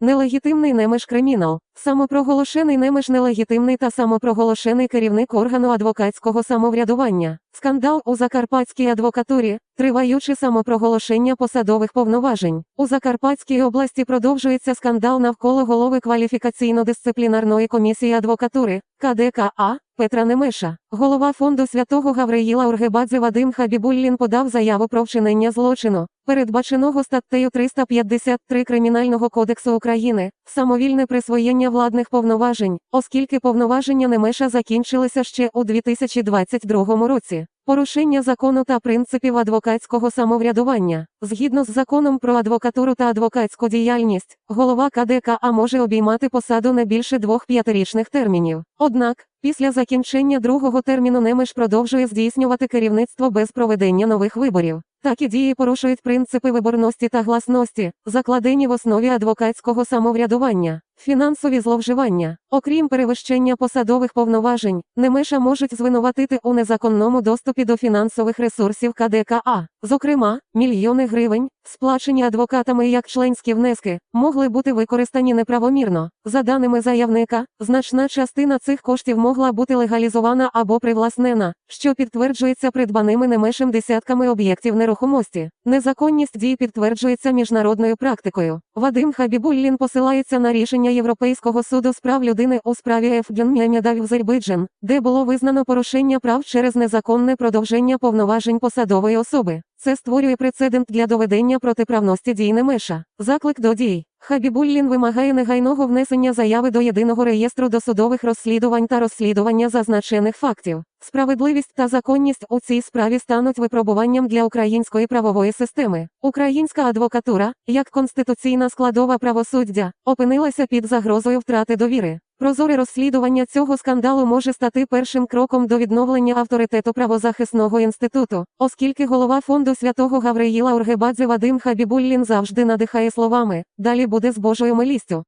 Нелегітимний немеш кримінал. Самопроголошений немеш нелегітимний та самопроголошений керівник органу адвокатського самоврядування. Скандал у Закарпатській адвокатурі, триваюче самопроголошення посадових повноважень. У Закарпатській області продовжується скандал навколо голови кваліфікаційно-дисциплінарної комісії адвокатури КДКА Петра Немеша. Голова фонду святого Гавриїла Ургебадзе Вадим Хабібуллін подав заяву про вчинення злочину, передбаченого статтею 353 Кримінального кодексу України, самовільне присвоєння владних повноважень, оскільки повноваження Немеша закінчилися ще у 2022 році. Порушення закону та принципів адвокатського самоврядування. Згідно з законом про адвокатуру та адвокатську діяльність, голова КДКА може обіймати посаду не більше двох п'ятирічних термінів. Однак, після закінчення другого терміну Немеш продовжує здійснювати керівництво без проведення нових виборів. Такі дії порушують принципи виборності та гласності, закладені в основі адвокатського самоврядування. Фінансові зловживання, окрім перевищення посадових повноважень, Немеша можуть звинуватити у незаконному доступі до фінансових ресурсів КДКА. Зокрема, мільйони гривень, сплачені адвокатами як членські внески, могли бути використані неправомірно. За даними заявника, значна частина цих коштів могла бути легалізована або привласнена, що підтверджується придбаними Немешем десятками об'єктів нерухомості. Незаконність дій підтверджується міжнародною практикою. Вадим Хабібуллін посилається на рішення Європейського суду з прав людини у справі Ефджен Азербайджан, де було визнано порушення прав через незаконне продовження повноважень посадової особи. Це створює прецедент для доведення протиправності дій Немеша. Заклик до дій. Хабібуллін вимагає негайного внесення заяви до єдиного реєстру досудових розслідувань та розслідування зазначених фактів. Справедливість та законність у цій справі стануть випробуванням для української правової системи. Українська адвокатура, як конституційна складова правосуддя, опинилася під загрозою втрати довіри. Прозоре розслідування цього скандалу може стати першим кроком до відновлення авторитету правозахисного інституту, оскільки голова фонду святого Гавриїла Ургебадзе Вадим Хабібуллін завжди надихає словами «Далі буде з Божою милістю».